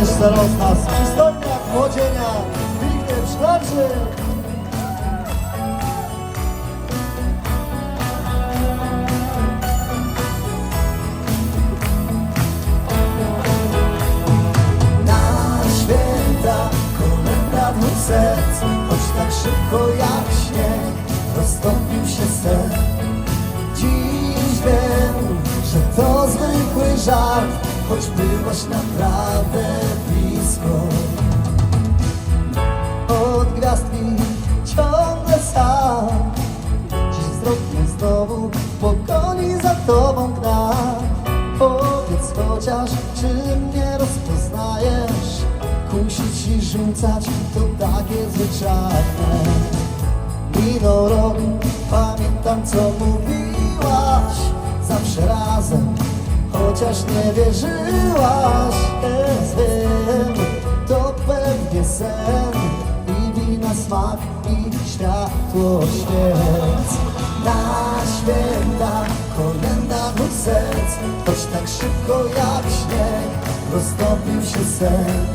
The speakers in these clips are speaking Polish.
jeszcze roznas. Przystojny jak młodzienia, Zbigniew Szlaczy. Na święta kolenda dwóch serc Choć tak szybko jak śnieg Roztopił się sen Dziś wiem, że to zwykły żart Choć byłaś naprawdę blisko. Od gwiazdki ciągle sam. Dziś wzrok mnie znowu pogoni za tobą gra. Powiedz chociaż, czy mnie rozpoznajesz? Kusić i rzucać to takie zwyczajne. Minął rok, pamiętam co mówiłaś. Zawsze razem, chociaż nie wierzyłaś Jest, wiem, to pewnie sen I wina smak i światło świec Na święta kolenda dwóch serc Choć tak szybko jak śnieg roztopił się sen.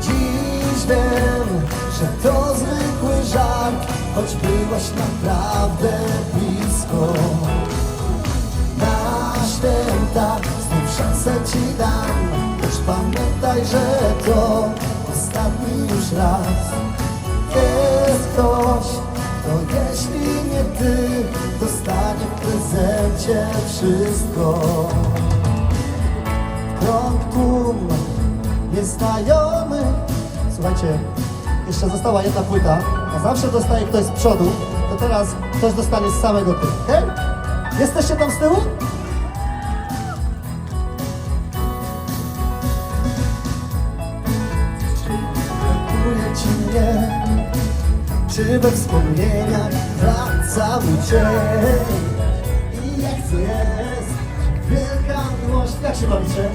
Dziś wiem, że to zwykły żart Choć byłaś naprawdę blisko że to ostatni już raz Jest ktoś, kto jeśli nie ty Dostanie w prezencie wszystko krąg tłum nieznajomych. Słuchajcie, jeszcze została jedna płyta, a zawsze dostaje ktoś z przodu, to teraz ktoś dostanie z samego tyłu, okej? Jesteście tam z tyłu? Czy we wspomnieniach wraca mój dzień I jak to jest, wielka miłość. Jak się bawicie?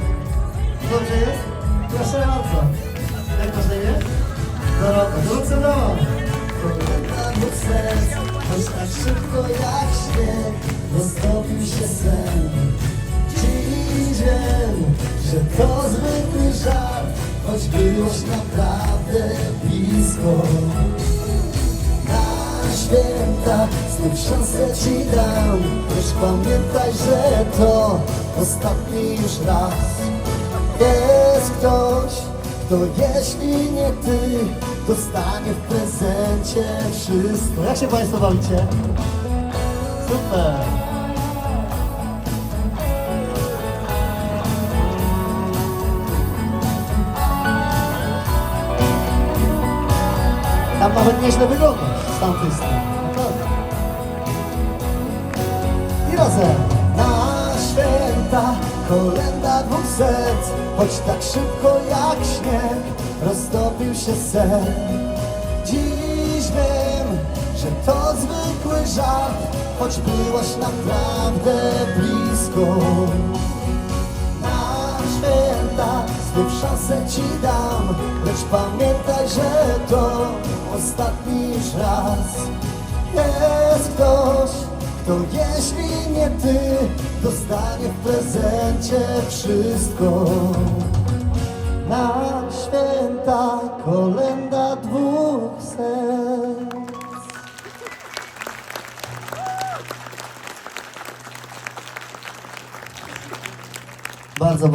Dobrze jest? Proszę bardzo. Jak masz na imię? Dorota, Lucyno Kolenda dwóch serc Choć tak szybko jak śnieg Roztopił się sen. Dziś wiem, że to zwykły żart Choć byłeś naprawdę blisko święta znów szansę ci dam Lecz pamiętaj, że to ostatni już raz Jest ktoś, kto jeśli nie ty Dostanie w prezencie wszystko Jak się Państwo bawicie? Super! Tam nawet nieźle wygląda z tamtej strony. Na święta kolenda dwóch Choć tak szybko jak śnieg roztopił się sen. Dziś wiem, że to zwykły żart Choć byłaś naprawdę blisko. Na święta znów szansę ci dam Lecz pamiętaj, że to ostatni już raz Jest ktoś, kto jeśli nie ty Dostanie w prezencie wszystko. Na święta kolenda dwóch serc. Bardzo